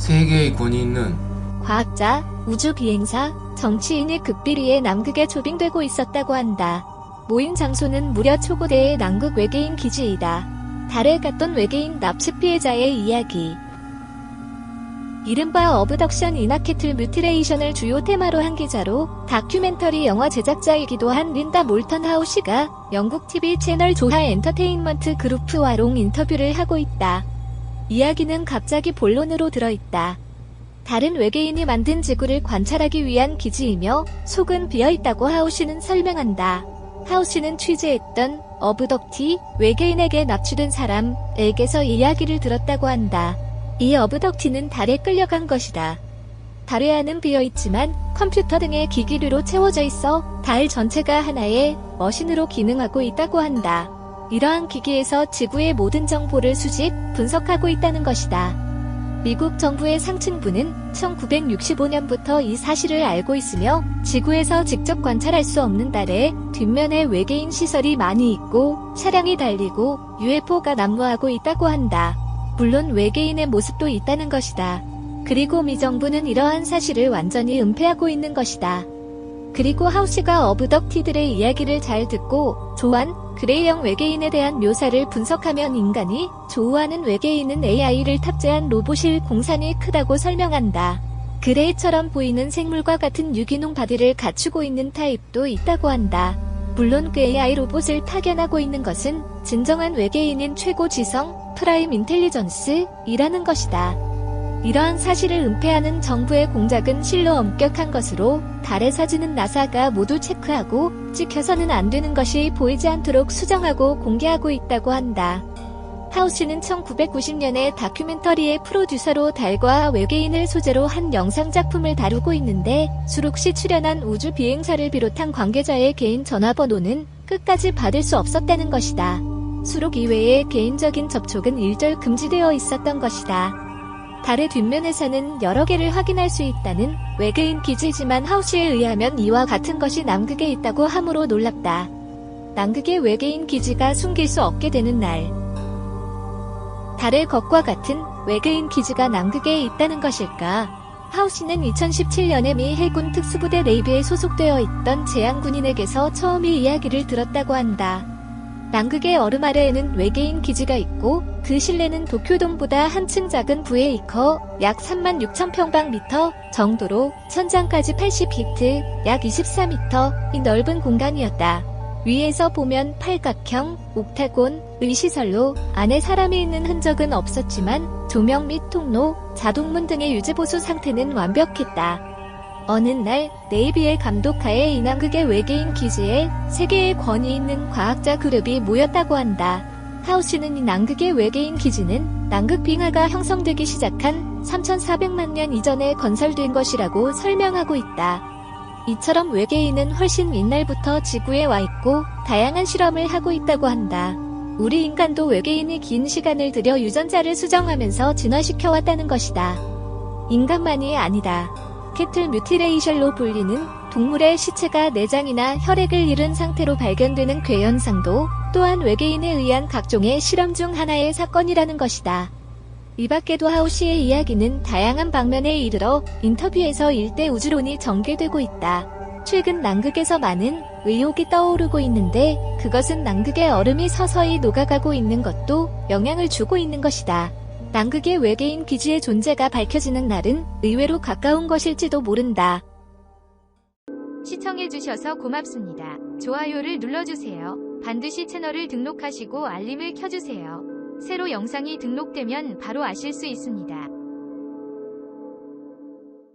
세계의 권위 있는 과학자, 우주 비행사, 정치인이 극비리에 남극에 조빙되고 있었다고 한다. 모임 장소는 무려 초고대의 남극 외계인 기지이다. 달에 갔던 외계인 납치 피해자의 이야기. 이른바 어브덕션 이나케틀 뮤티레이션을 주요 테마로 한 기자로 다큐멘터리 영화 제작자이기도 한 린다 몰턴 하우시가 영국 TV 채널 조하 엔터테인먼트 그룹프와 롱 인터뷰를 하고 있다. 이야기는 갑자기 본론으로 들어있다. 다른 외계인이 만든 지구를 관찰하기 위한 기지이며 속은 비어있다고 하우시는 설명한다. 하우시는 취재했던 어브덕티 외계인에게 납치된 사람에게서 이야기를 들었다고 한다. 이 어브덕티는 달에 끌려간 것이다. 달의 안은 비어있지만 컴퓨터 등의 기기류로 채워져 있어 달 전체가 하나의 머신으로 기능하고 있다고 한다. 이러한 기기에서 지구의 모든 정보를 수집, 분석하고 있다는 것이다. 미국 정부의 상층부는 1965년부터 이 사실을 알고 있으며 지구에서 직접 관찰할 수 없는 달에 뒷면에 외계인 시설이 많이 있고 차량이 달리고 UFO가 난무하고 있다고 한다. 물론 외계인의 모습도 있다는 것이다. 그리고 미 정부는 이러한 사실을 완전히 은폐하고 있는 것이다. 그리고 하우시가 어브덕티들의 이야기를 잘 듣고 조한, 그레이형 외계인에 대한 묘사를 분석하면 인간이 조우하는 외계인은 AI를 탑재한 로봇일 공산이 크다고 설명한다. 그레이처럼 보이는 생물과 같은 유기농 바디를 갖추고 있는 타입도 있다고 한다. 물론 그 AI 로봇을 타견하고 있는 것은 진정한 외계인인 최고 지성, 프라임 인텔리전스이라는 것이다. 이러한 사실을 은폐하는 정부의 공작은 실로 엄격한 것으로 달의 사진은 나사가 모두 체크하고 찍혀서는 안 되는 것이 보이지 않도록 수정하고 공개하고 있다고 한다. 하우시는 1990년에 다큐멘터리의 프로듀서로 달과 외계인을 소재로 한 영상작품을 다루고 있는데 수록 시 출연한 우주 비행사를 비롯한 관계자의 개인 전화번호는 끝까지 받을 수 없었다는 것이다. 수록 이외의 개인적인 접촉은 일절 금지되어 있었던 것이다. 달의 뒷면에서는 여러 개를 확인할 수 있다는 외계인 기지지만 하우시에 의하면 이와 같은 것이 남극에 있다고 함으로 놀랍다. 남극의 외계인 기지가 숨길 수 없게 되는 날. 달의 것과 같은 외계인 기지가 남극에 있다는 것일까? 하우시는 2017년에 미 해군 특수부대 네이비에 소속되어 있던 재향군인에게서 처음 이 이야기를 들었다고 한다. 남극의 얼음 아래에는 외계인 기지가 있고 그 실내는 도쿄돔보다 한층 작은 부에 이커 약 3만 6천 평방미터 정도로 천장까지 80피트 약 24미터인 넓은 공간이었다. 위에서 보면 팔각형, 옥타곤, 의시설로 안에 사람이 있는 흔적은 없었지만 조명 및 통로, 자동문 등의 유지보수 상태는 완벽했다. 어느 날 네이비의 감독하에 이 남극의 외계인 기지에 세계의 권위 있는 과학자 그룹이 모였다고 한다. 하우시는 이 남극의 외계인 기지는 남극 빙하가 형성되기 시작한 3,400만 년 이전에 건설된 것이라고 설명하고 있다. 이처럼 외계인은 훨씬 옛날부터 지구에 와 있고 다양한 실험을 하고 있다고 한다. 우리 인간도 외계인이 긴 시간을 들여 유전자를 수정하면서 진화시켜 왔다는 것이다. 인간만이 아니다. 캐틀 뮤티레이션로 불리는 동물의 시체가 내장이나 혈액을 잃은 상태로 발견되는 괴현상도 또한 외계인에 의한 각종의 실험 중 하나의 사건이라는 것이다. 이 밖에도 하우시의 이야기는 다양한 방면에 이르러 인터뷰에서 일대 우주론이 전개되고 있다. 최근 남극에서 많은 의혹이 떠오르고 있는데 그것은 남극의 얼음이 서서히 녹아가고 있는 것도 영향을 주고 있는 것이다. 남극의 외계인 기지의 존재가 밝혀지는 날은 의외로 가까운 것일지도 모른다. 시청해주셔서 고맙습니다. 좋아요를 눌러주세요. 반드시 채널을 등록하시고 알림을 켜주세요. 새로 영상이 등록되면 바로 아실 수 있습니다.